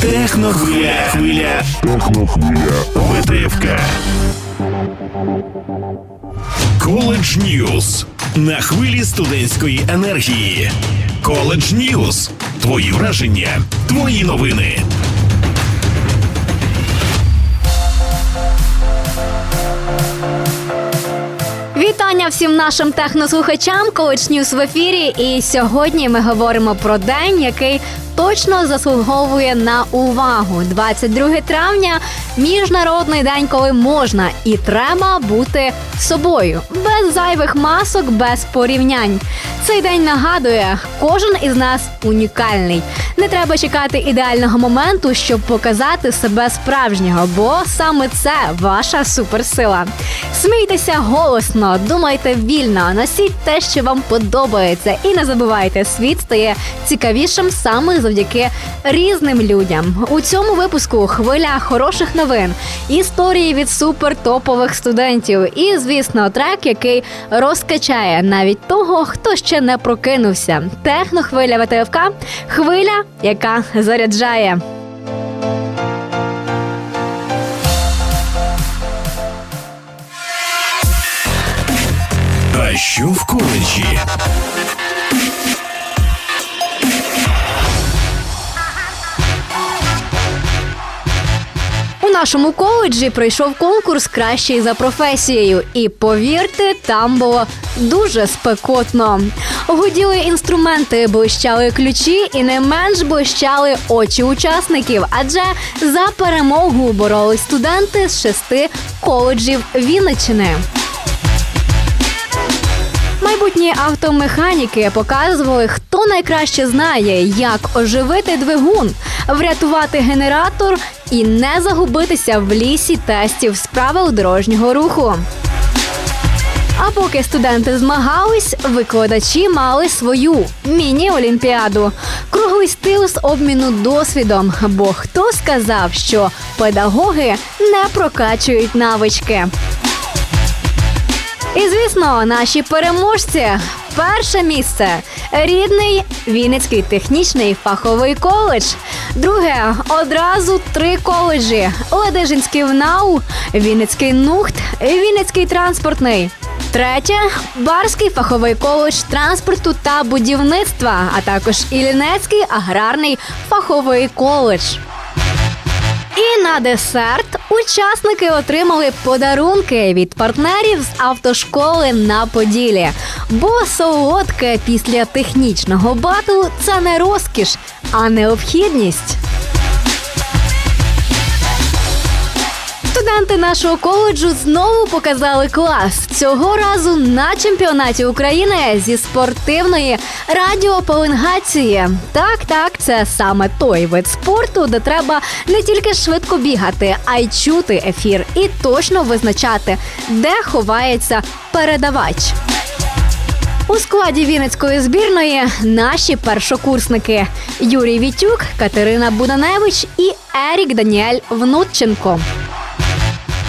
Технохвиля. Хвиля. Витивка. Коледж Ньюс. На хвилі студентської енергії. Коледж Ньюс. Твої враження, твої новини. Вітання всім нашим технослухачам, College News в ефірі. І сьогодні ми говоримо про день, який точно заслуговує на увагу. 22 травня міжнародний день, коли можна і треба бути собою, без зайвих масок, без порівнянь. Цей день нагадує, кожен із нас унікальний. Не треба чекати ідеального моменту, щоб показати себе справжнього, бо саме це ваша суперсила. Смійтеся голосно, думайте вільно, носіть те, що вам подобається, і не забувайте, світ стає цікавішим саме завдяки різним людям. У цьому випуску хвиля хороших новин, історії від супертопових студентів, і, звісно, трек, який розкачає навіть того, хто ще не прокинувся. Технохвиля ВТФК – хвиля, яка заряджає. А що в коледжі? Нашому коледжі пройшов конкурс кращий за професією, і повірте, там було дуже спекотно. Гуділи інструменти, блищали ключі, і не менш блищали очі учасників. Адже за перемогу боролись студенти з шести коледжів Вінниччини. Майбутні автомеханіки показували, хто найкраще знає, як оживити двигун, врятувати генератор і не загубитися в лісі тестів з правил дорожнього руху. А поки студенти змагались, викладачі мали свою міні-олімпіаду. Круглий стил з обміну досвідом. Бо хто сказав, що педагоги не прокачують навички? І звісно, наші переможці. Перше місце рідний Вінницький технічний фаховий коледж. Друге одразу три коледжі: Ледижинський ВНАУ, Вінницький НУХТ, Вінницький транспортний. Третє Барський фаховий коледж транспорту та будівництва, а також Іллінецький аграрний фаховий коледж. І на десерт учасники отримали подарунки від партнерів з автошколи на Поділі. Бо солодке після технічного бату це не розкіш, а необхідність. Студенти нашого коледжу знову показали клас цього разу на чемпіонаті України зі спортивної радіопеленгації. Так, так, це саме той вид спорту, де треба не тільки швидко бігати, а й чути ефір і точно визначати, де ховається передавач. У складі Вінницької збірної наші першокурсники Юрій Вітюк, Катерина Буданевич і Ерік Даніель Внутченко.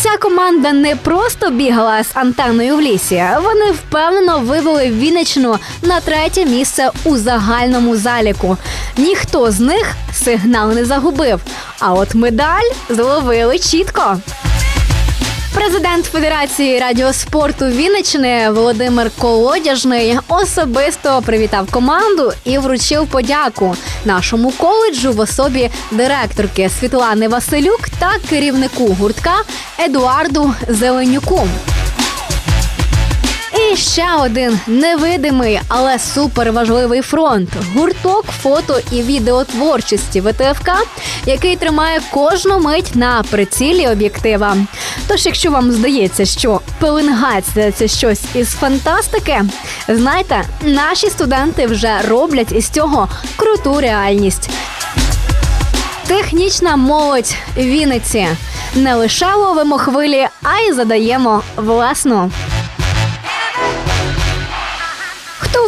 Ця команда не просто бігала з антенною в лісі. Вони впевнено вивели Вінниччину на третє місце у загальному заліку. Ніхто з них сигнал не загубив. А от медаль зловили чітко. Президент Федерації радіоспорту Вінничини Володимир Колодяжний особисто привітав команду і вручив подяку нашому коледжу в особі директорки Світлани Василюк та керівнику гуртка Едуарду Зеленюку. Ще один невидимий, але суперважливий фронт гурток фото і відеотворчості ВТФК, який тримає кожну мить на прицілі об'єктива. Тож, якщо вам здається, що пеленгація це щось із фантастики, знайте, наші студенти вже роблять із цього круту реальність. Технічна молодь Вінниці. Не лише ловимо хвилі, а й задаємо власну.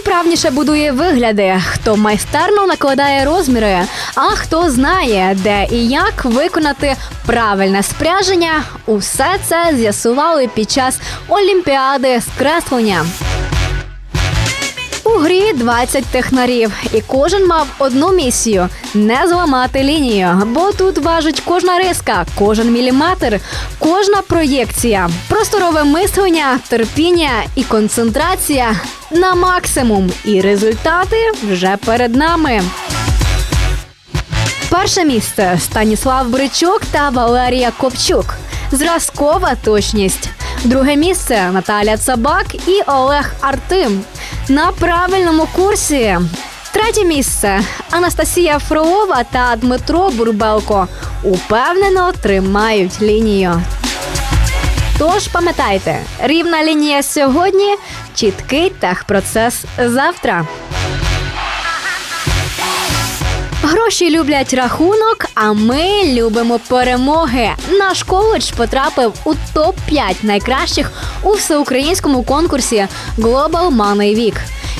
Вправніше будує вигляди, хто майстерно накладає розміри, а хто знає, де і як виконати правильне спряження, усе це з'ясували під час Олімпіади з креслення. У грі 20 технарів, і кожен мав одну місію не зламати лінію. Бо тут важить кожна риска, кожен міліметр, кожна проєкція, просторове мислення, терпіння і концентрація на максимум. І результати вже перед нами. Перше місце Станіслав Бричук та Валерія Копчук. Зразкова точність. Друге місце Наталя Цабак і Олег Артим. На правильному курсі. Третє місце Анастасія Фролова та Дмитро Бурбелко упевнено тримають лінію. Тож пам'ятайте, рівна лінія сьогодні, чіткий техпроцес завтра. Гроші люблять рахунок, а ми любимо перемоги. Наш коледж потрапив у топ 5 найкращих у всеукраїнському конкурсі Global Money Week.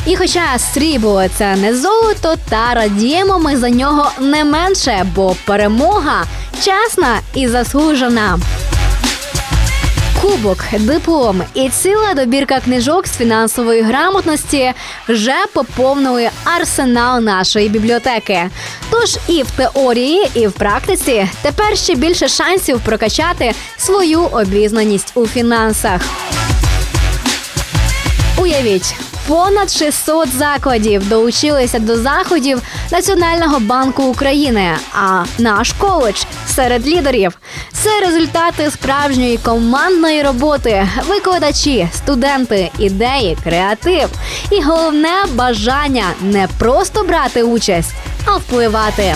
І хоча срібло це не золото, та радіємо ми за нього не менше, бо перемога чесна і заслужена. Кубок, диплом і ціла добірка книжок з фінансової грамотності вже поповнили арсенал нашої бібліотеки. Тож і в теорії, і в практиці тепер ще більше шансів прокачати свою обізнаність у фінансах. Уявіть, понад 600 закладів долучилися до заходів Національного банку України. А наш коледж серед лідерів це результати справжньої командної роботи, викладачі, студенти, ідеї, креатив і головне бажання не просто брати участь, а впливати.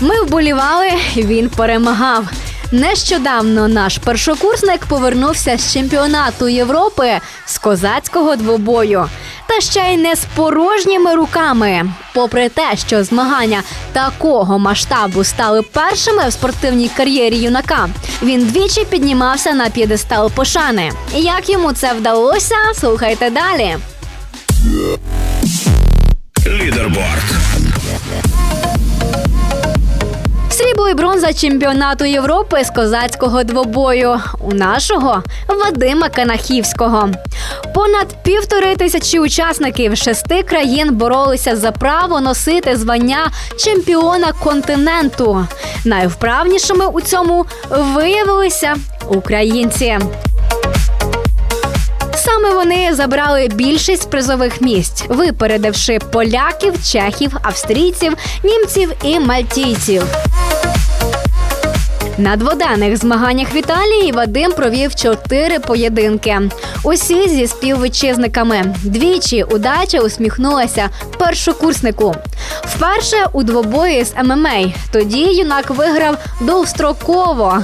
Ми вболівали, він перемагав. Нещодавно наш першокурсник повернувся з чемпіонату Європи з козацького двобою. Та ще й не з порожніми руками. Попри те, що змагання такого масштабу стали першими в спортивній кар'єрі юнака, він двічі піднімався на п'єдестал пошани. Як йому це вдалося, слухайте далі. Лідерборд. Срібло і бронза чемпіонату Європи з козацького двобою у нашого Вадима Канахівського. Понад півтори тисячі учасників шести країн боролися за право носити звання чемпіона континенту. Найвправнішими у цьому виявилися українці. Саме вони забрали більшість призових місць, випередивши поляків, чехів, австрійців, німців і мальтійців. На дводенних змаганнях в Італії Вадим провів чотири поєдинки. Усі зі співвітчизниками. Двічі удача усміхнулася першокурснику. Вперше у двобої з ММА. Тоді юнак виграв довстроково.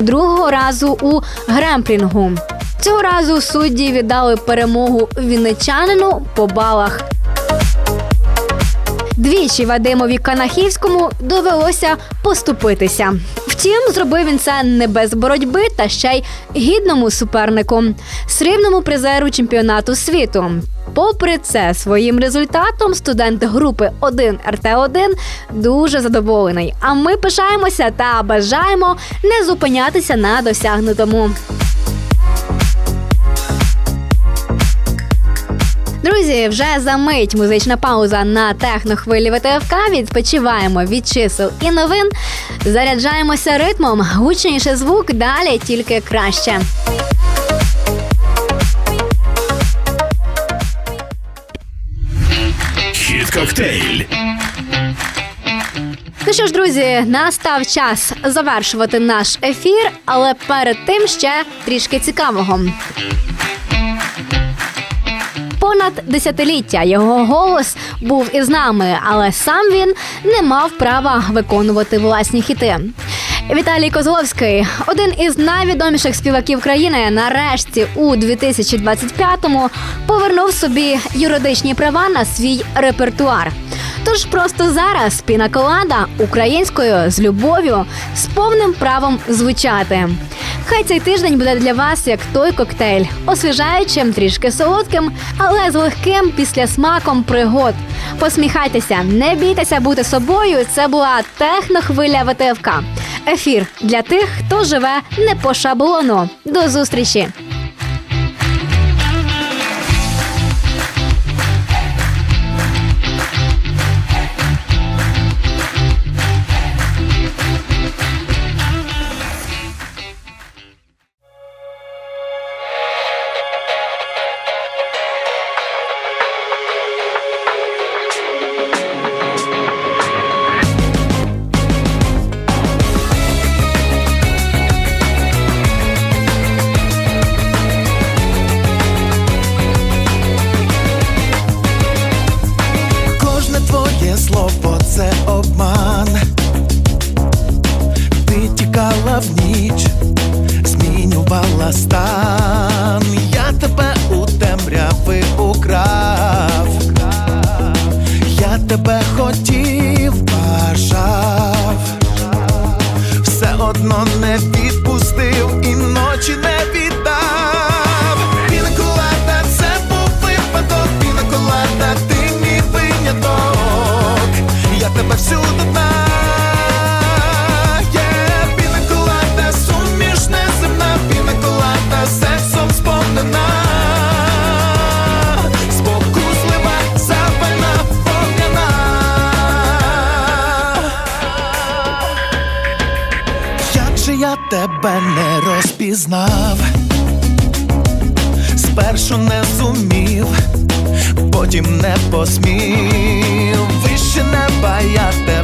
Другого разу у гремплінгу. Цього разу судді віддали перемогу вінничанину по балах. Двічі Вадимові Канахівському довелося поступитися. Втім, зробив він це не без боротьби та ще й гідному супернику, срібному призеру чемпіонату світу. Попри це, своїм результатом студент групи 1 РТ1 дуже задоволений. А ми пишаємося та бажаємо не зупинятися на досягнутому. Друзі, вже за мить музична пауза на технохвилі ВТФК. Відпочиваємо від чисел і новин. Заряджаємося ритмом. Гучніше звук, далі тільки краще. Хіт коктейль. Ну що ж, друзі, настав час завершувати наш ефір, але перед тим ще трішки цікавого. Понад десятиліття його голос був із нами, але сам він не мав права виконувати власні хіти. Віталій Козловський, один із найвідоміших співаків країни, нарешті у 2025-му повернув собі юридичні права на свій репертуар. Тож просто зараз пінаколада українською з любов'ю з повним правом звучати. Хай цей тиждень буде для вас як той коктейль, освіжаючим, трішки солодким, але з легким післясмаком пригод. Посміхайтеся, не бійтеся бути собою. Це була технохвиля ВТФК. Ефір для тих, хто живе не по шаблону. До зустрічі! Україна. тебе не розпізнав, спершу не зумів, потім не посмів, вище неба я тебе